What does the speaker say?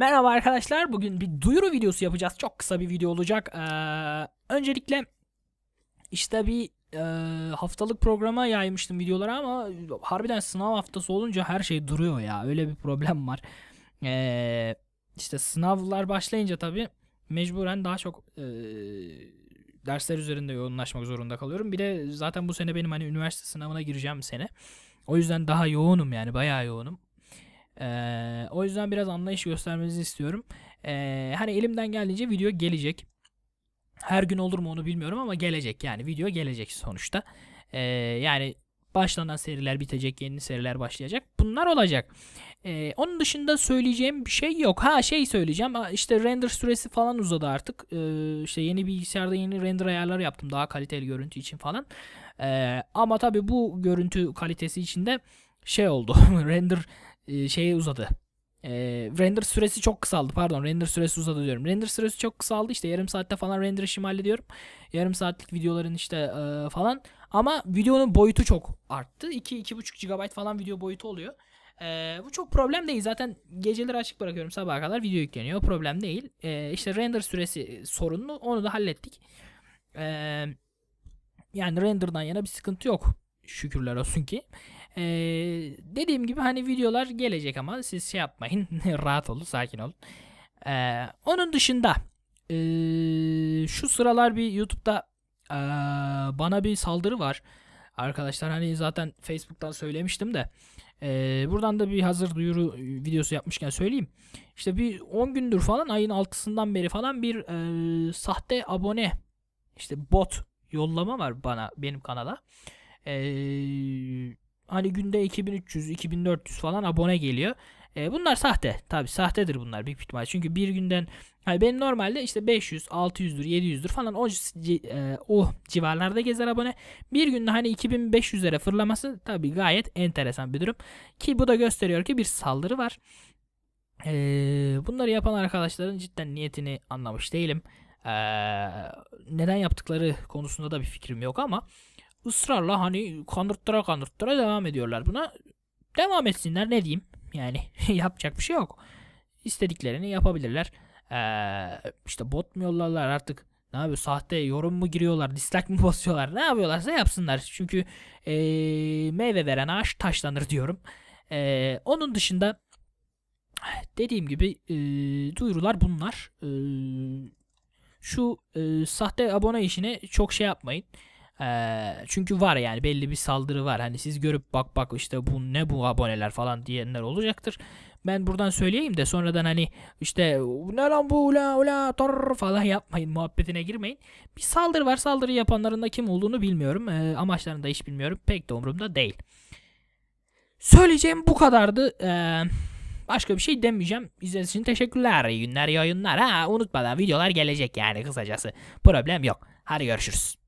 Merhaba arkadaşlar. Bugün bir duyuru videosu yapacağız. Çok kısa bir video olacak. Ee, öncelikle işte bir e, haftalık programa yaymıştım videoları ama harbiden sınav haftası olunca her şey duruyor ya. Öyle bir problem var. Ee, işte sınavlar başlayınca tabii mecburen daha çok e, dersler üzerinde yoğunlaşmak zorunda kalıyorum. Bir de zaten bu sene benim hani üniversite sınavına gireceğim sene. O yüzden daha yoğunum yani bayağı yoğunum. Ee, o yüzden biraz anlayış göstermenizi istiyorum. Ee, hani elimden geldiğince video gelecek. Her gün olur mu onu bilmiyorum ama gelecek yani video gelecek sonuçta. Ee, yani başlanan seriler bitecek, yeni seriler başlayacak. Bunlar olacak. Ee, onun dışında söyleyeceğim bir şey yok. Ha şey söyleyeceğim. İşte render süresi falan uzadı artık. Ee, işte yeni bilgisayarda yeni render ayarları yaptım daha kaliteli görüntü için falan. Ee, ama tabii bu görüntü kalitesi içinde şey oldu. render e, şeye uzadı. E, render süresi çok kısaldı. Pardon render süresi uzadı diyorum. Render süresi çok kısaldı. İşte yarım saatte falan render işimi hallediyorum. Yarım saatlik videoların işte e, falan. Ama videonun boyutu çok arttı. 2-2,5 GB falan video boyutu oluyor. E, bu çok problem değil. Zaten geceleri açık bırakıyorum sabaha kadar video yükleniyor. Problem değil. E, işte render süresi sorunlu. Onu da hallettik. E, yani renderdan yana bir sıkıntı yok. Şükürler olsun ki. Ee, dediğim gibi hani videolar gelecek ama siz şey yapmayın. rahat olun, sakin olun. Ee, onun dışında ee, şu sıralar bir YouTube'da ee, bana bir saldırı var. Arkadaşlar hani zaten Facebook'tan söylemiştim de ee, buradan da bir hazır duyuru videosu yapmışken söyleyeyim. İşte bir 10 gündür falan ayın 6'sından beri falan bir ee, sahte abone işte bot yollama var bana benim kanala. Eee hani günde 2300 2400 falan abone geliyor. E, bunlar sahte. Tabi sahtedir bunlar büyük ihtimal. Çünkü bir günden hani benim normalde işte 500, 600'dür, 700'dür falan o e, o civarlarda gezer abone. Bir günde hani 2500'lere fırlaması tabi gayet enteresan bir durum. Ki bu da gösteriyor ki bir saldırı var. E, bunları yapan arkadaşların cidden niyetini anlamış değilim. E, neden yaptıkları konusunda da bir fikrim yok ama ısrarla hani kandırttıra kandırttıra devam ediyorlar buna. Devam etsinler ne diyeyim. Yani yapacak bir şey yok. İstediklerini yapabilirler. Ee, işte bot mu yollarlar artık ne yapıyor sahte yorum mu giriyorlar dislike mi basıyorlar ne yapıyorlarsa yapsınlar. Çünkü ee, meyve veren ağaç taşlanır diyorum. Ee, onun dışında dediğim gibi e, duyurular bunlar. E, şu e, sahte abone işine çok şey yapmayın. Ee, çünkü var yani belli bir saldırı var. Hani siz görüp bak bak işte bu ne bu aboneler falan diyenler olacaktır. Ben buradan söyleyeyim de sonradan hani işte ne lan bu ula ula tor falan yapmayın muhabbetine girmeyin. Bir saldırı var saldırı yapanların da kim olduğunu bilmiyorum. Ee, amaçlarını da hiç bilmiyorum. Pek de umurumda değil. Söyleyeceğim bu kadardı. Ee, başka bir şey demeyeceğim. İzlediğiniz için teşekkürler. İyi günler, iyi oyunlar. Ha unutmadan videolar gelecek yani kısacası. Problem yok. Hadi görüşürüz.